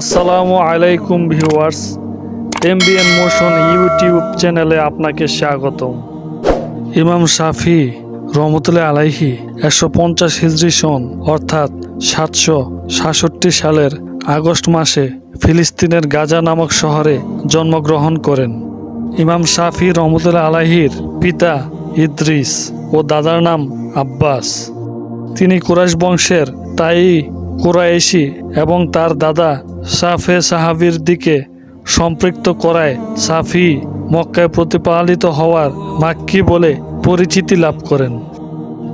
আসসালামু আলাইকুম viewers, MBN motion YouTube চ্যানেলে আপনাকে স্বাগতম। ইমাম শাফি রহমতুল্লাহ আলাইহি একশো পঞ্চাশ হিজরি সন, অর্থাৎ সাতশো সাতষট্টি সালের আগস্ট মাসে ফিলিস্তিনের গাজা নামক শহরে জন্মগ্রহণ করেন। ইমাম শাফি রহমতুল্লাহ আলাহির পিতা ইদ্রিস ও দাদার নাম আব্বাস। তিনি কুরাইশ বংশের তাই কুরাইশি এবং তার দাদা সাফে সাহাবির দিকে সম্পৃক্ত করায় সাফি মক্কায় প্রতিপালিত হওয়ার মাক্কি বলে পরিচিতি লাভ করেন।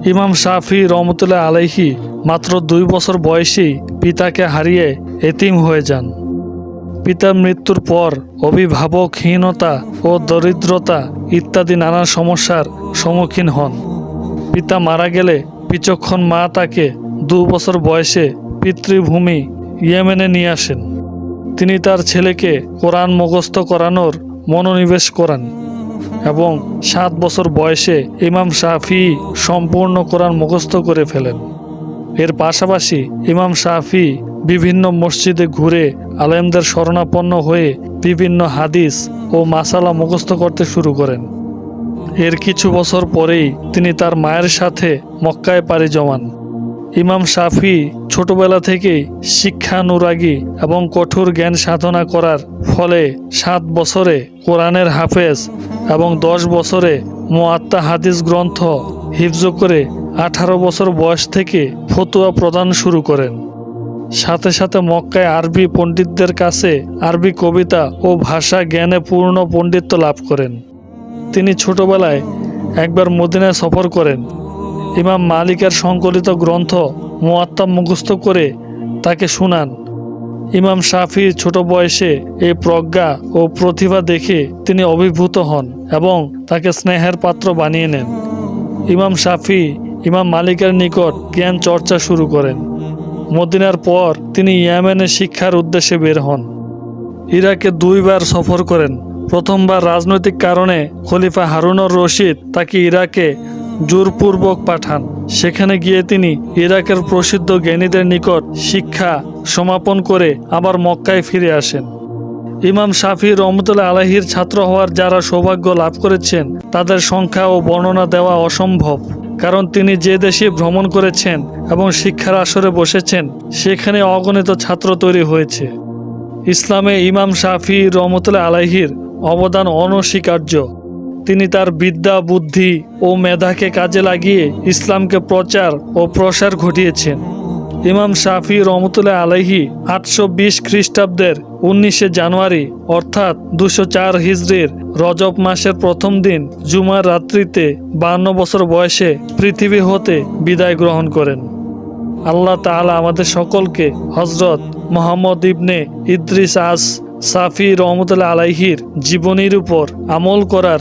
ইমাম শাফি রহমতুল্লাহ আলাইহি মাত্র দুই বছর বয়সেই পিতাকে হারিয়ে এতিম হয়ে যান। পিতার মৃত্যুর পর অভিভাবকহীনতা ও দরিদ্রতা ইত্যাদি নানা সমস্যার সম্মুখীন হন। পিতা মারা গেলে বিচক্ষণ মা তাকে দু বছর বয়সে পিতৃভূমি ইয়েমেনে নিয়ে আসেন। তিনি তার ছেলেকে কোরআন মুখস্থ করানোর মনোনিবেশ করান এবং সাত বছর বয়সে ইমাম শাফি সম্পূর্ণ কোরআন মুখস্থ করে ফেলেন। এর পাশাপাশি ইমাম শাফি বিভিন্ন মসজিদে ঘুরে আলেমদের শরণাপন্ন হয়ে বিভিন্ন হাদিস ও মাসালা মুখস্থ করতে শুরু করেন। এর কিছু বছর পরেই তিনি তার মায়ের সাথে মক্কায় পাড়ি জমান। ইমাম শাফি ছোটবেলা থেকেই শিক্ষানুরাগী এবং কঠোর জ্ঞান সাধনা করার ফলে সাত বছরে কোরআনের হাফেজ এবং দশ বছরে মোয়াত্তা হাদিস গ্রন্থ হিফজ করে আঠারো বছর বয়স থেকে ফতুয়া প্রদান শুরু করেন। সাথে সাথে মক্কায় আরবি পণ্ডিতদের কাছে আরবি কবিতা ও ভাষা জ্ঞানে পূর্ণ পণ্ডিত্য লাভ করেন। তিনি ছোটবেলায় একবার মদিনায় সফর করেন। ইমাম মালিকের সংকলিত গ্রন্থ মোয়াত্তা মুখস্থ করে তাকে শুনান। ইমাম শাফি ছোট বয়সে এই প্রজ্ঞা ও প্রতিভা দেখে তিনি অভিভূত হন এবং তাকে স্নেহের পাত্র বানিয়ে নেন। ইমাম শাফি ইমাম মালিকের নিকট জ্ঞান চর্চা শুরু করেন। মদিনার পর তিনি ইয়েমেনে শিক্ষার উদ্দেশ্যে বের হন। ইরাকে দুইবার সফর করেন। প্রথমবার রাজনৈতিক কারণে খলিফা হারুনর রশিদ তাকে ইরাকে জোরপূর্বক পাঠান। সেখানে গিয়ে তিনি ইরাকের প্রসিদ্ধ জ্ঞানীদের নিকট শিক্ষা সমাপন করে আবার মক্কায় ফিরে আসেন। ইমাম শাফি রহমতুল্লাহ আলাহির ছাত্র হওয়ার যারা সৌভাগ্য লাভ করেছেন, তাদের সংখ্যা ও বর্ণনা দেওয়া অসম্ভব। কারণ তিনি যে দেশে ভ্রমণ করেছেন এবং শিক্ষার আসরে বসেছেন, সেখানে অগণিত ছাত্র তৈরি হয়েছে। ইসলামে ইমাম শাফি রহমতুল্লাহ আলাহির অবদান অনস্বীকার্য। তিনি তার বিদ্যা, বুদ্ধি ও মেধাকে কাজে লাগিয়ে ইসলামকে প্রচার ও প্রসার ঘটিয়েছেন। ইমাম শাফি রহমতুল্লাহ আলাইহি আটশো বিশ খ্রিস্টাব্দের উনিশে জানুয়ারি, অর্থাৎ দুশো চার হিজড়ির রজব মাসের প্রথম দিন জুমার রাত্রিতে বান্ন বছর বয়সে পৃথিবী হতে বিদায় গ্রহণ করেন। আল্লাহ তাআলা আমাদের সকলকে হজরত মোহাম্মদ ইবনে ইদ্রিস আস সাফি রহমতুল্লাহ আলাইহির জীবনীর উপর আমল করার